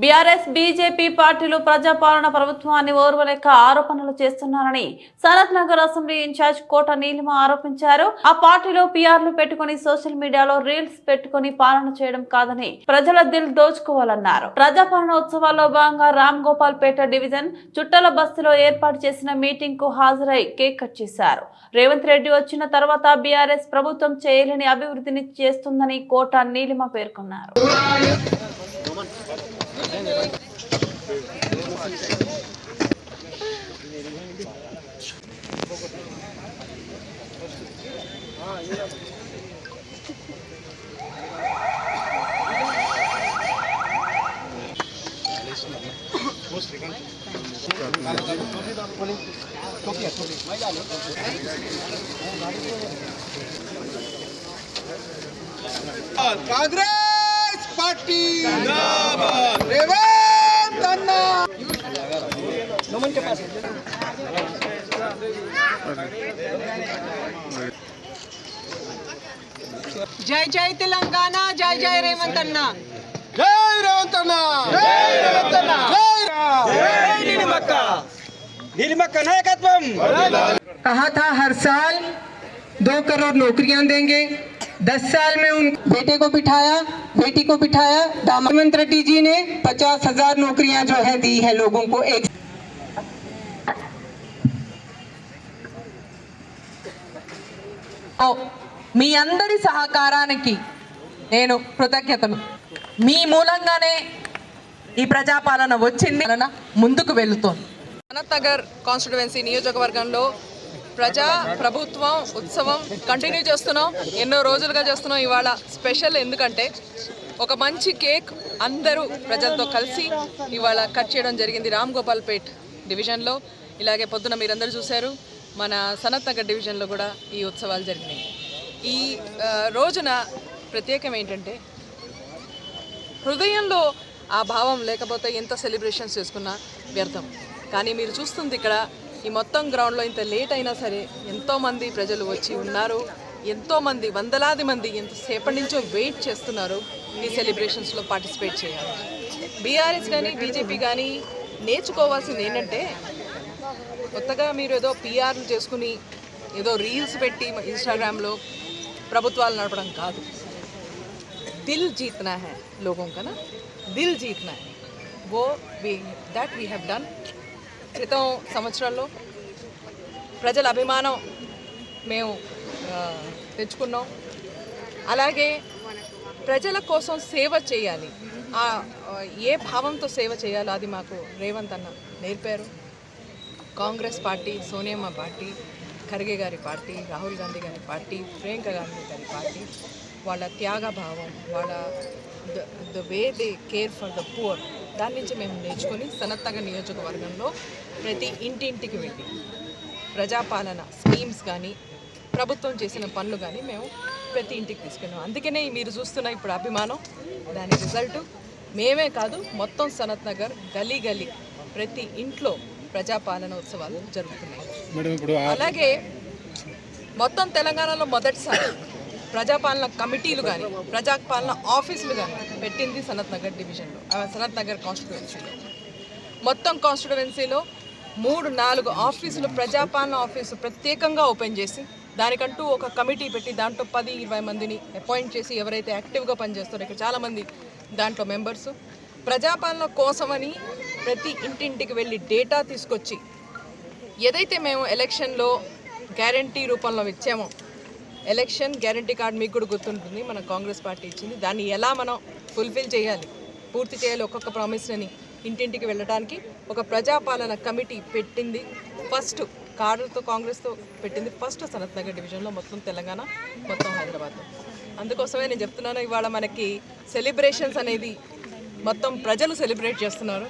BRS BJP పార్టీలు ప్రజాపాలన ప్రభుత్వాన్ని ఓర్వలేక ఆరోపణలు చేస్తున్నారని సనత్ నగర్ అసెంబ్లీ ఇన్ఛార్జ్ కోట నీలిమ ఆరోపించారు. ఆ పార్టీలో పిఆర్లు పెట్టుకుని సోషల్ మీడియాలో రీల్స్ పెట్టుకుని పాలన చేయడం కాదని ప్రజల దిల్ దోచుకోవాలన్నారు. ప్రజాపాలన ఉత్సవాల్లో భాగంగా రామ్ గోపాల్ పేట డివిజన్ చుట్టల బస్సులో ఏర్పాటు చేసిన మీటింగ్కు హాజరై కేక్ కట్ చేశారు. రేవంత్ రెడ్డి వచ్చిన తర్వాత బీఆర్ఎస్ ప్రభుత్వం చేయలేని అభివృద్ధిని చేస్తుందని కోట నీలిమ పేర్కొన్నారు. कांग्रेस पार्टी। रेवंत अन्ना। नमन के पास जय जय तेलंगाना जय जय रेवंत अन्ना। जय रेवंत अन्ना। जय रेवंत अन्ना। जय कहा था हर साल दो करोड़ नौकरियां देंगे दस साल में उन बेटे को बिठाया बेटी को बिठाया दामवंत रेड्डी जी ने पचास हजार नौकरियां जो है दी है लोगों को एक ఓ, మీ అందరి సహకారానికి నేను కృతజ్ఞతలు మీ మూలంగానే ఈ ప్రజాపాలన వచ్చింది. ముందుకు వెళుతోంది. అనంత్ నగర్ కాన్స్టిట్యువెన్సీ నియోజకవర్గంలో ప్రజా ప్రభుత్వం ఉత్సవం కంటిన్యూ చేస్తున్నాం. ఎన్నో రోజులుగా చేస్తున్నాం. ఇవాళ స్పెషల్ ఎందుకంటే ఒక మంచి కేక్ అందరూ ప్రజలతో కలిసి ఇవాళ కట్ చేయడం జరిగింది. రామ్ గోపాల్ పేట్ డివిజన్లో ఇలాగే పొద్దున మీరందరూ చూశారు. మన సనత్ నగర్ డివిజన్లో కూడా ఈ ఉత్సవాలు జరిగినాయి. ఈ రోజున ప్రత్యేకం ఏంటంటే హృదయంలో ఆ భావం లేకపోతే ఎంత సెలబ్రేషన్స్ చేసుకున్నా వ్యర్థం. కానీ మీరు చూస్తుంది ఇక్కడ ఈ మొత్తం గ్రౌండ్లో ఇంత లేట్ అయినా సరే ఎంతోమంది ప్రజలు వచ్చి ఉన్నారు. ఎంతోమంది వందలాది మంది ఎంతసేపటి నుంచో వెయిట్ చేస్తున్నారు ఈ సెలబ్రేషన్స్లో పార్టిసిపేట్ చేయాలి. బీఆర్ఎస్ కానీ బీజేపీ కానీ నేర్చుకోవాల్సింది ఏంటంటే కొత్తగా మీరు ఏదో పీఆర్లు చేసుకుని ఏదో రీల్స్ పెట్టి ఇన్స్టాగ్రామ్లో ప్రభుత్వాలు నడపడం కాదు. दिल जीतना है लोगों का ना दिल जीतना है वो we that we have done క్రితం సంవత్సరాల్లో ప్రజల అభిమానం మేము ఆ, తెచ్చుకున్నాం అలాగే ప్రజల కోసం సేవ చేయాలి ఆ ఆ, ఏ భావంతో సేవ చేయాలో అది మాకు రేవంత్ అన్న నేర్పారు కాంగ్రెస్ పార్టీ సోనియమ్మ పార్టీ ఖర్గే గారి పార్టీ రాహుల్ గాంధీ గారి పార్టీ ప్రియాంక గాంధీ గారి పార్టీ వాళ్ళ త్యాగ భావం వాళ్ళ the the way they care for the poor దాని నుంచి మేము నేర్చుకొని సనత్తగ నియోజకవర్గంలో ప్రతి ఇంటింటికి వెళ్ళి ప్రజాపాలన స్కీమ్స్ కానీ ప్రభుత్వం చేసిన పనులు కానీ మేము ప్రతి ఇంటికి తీసుకెళ్ళాం. అందుకనే మీరు చూస్తున్న ఇప్పుడు అభిమానం దాని రిజల్ట్ మేమే కాదు మొత్తం సనత్ నగర్ గల్లీ గల్లీ ప్రతి ఇంట్లో ప్రజాపాలన ఉత్సవాలు జరుగుతున్నాయి అలాగే మొత్తం తెలంగాణలో మొదటిసారి ప్రజాపాలన కమిటీలు కానీ ప్రజాపాలన ఆఫీసులు కానీ పెట్టింది సనత్ నగర్ డివిజన్లో సనత్ నగర్ కాన్స్టిట్యువెన్సీలో మొత్తం కాన్స్టిట్యువెన్సీలో మూడు నాలుగు ఆఫీసులు ప్రజాపాలన ఆఫీసు ప్రత్యేకంగా ఓపెన్ చేసి దానికంటూ ఒక కమిటీ పెట్టి దాంట్లో పది ఇరవై మందిని అపాయింట్ చేసి ఎవరైతే యాక్టివ్గా పనిచేస్తారో ఇక్కడ చాలామంది దాంట్లో మెంబర్స్. ప్రజాపాలన కోసమని ప్రతి ఇంటింటికి వెళ్ళి డేటా తీసుకొచ్చి ఏదైతే మేము ఎలక్షన్లో గ్యారంటీ రూపంలో ఇచ్చామో ఎలక్షన్ గ్యారంటీ కార్డ్ మీకు కూడా గుర్తుంటుంది మన కాంగ్రెస్ పార్టీ ఇచ్చింది. దాన్ని ఎలా మనం ఫుల్ఫిల్ చేయాలి పూర్తి చేయాలి ఒక్కొక్క ప్రామిస్ని ఇంటింటికి వెళ్ళడానికి. ఒక ప్రజాపాలన కమిటీ పెట్టింది ఫస్ట్ కార్డులతో కాంగ్రెస్తో పెట్టింది ఫస్ట్ సనత్ నగర్ డివిజన్లో మొత్తం తెలంగాణ మొత్తం హైదరాబాద్లో అందుకోసమే నేను చెప్తున్నాను ఇవాళ మనకి సెలబ్రేషన్స్ అనేది మొత్తం ప్రజలు సెలబ్రేట్ చేస్తున్నారు.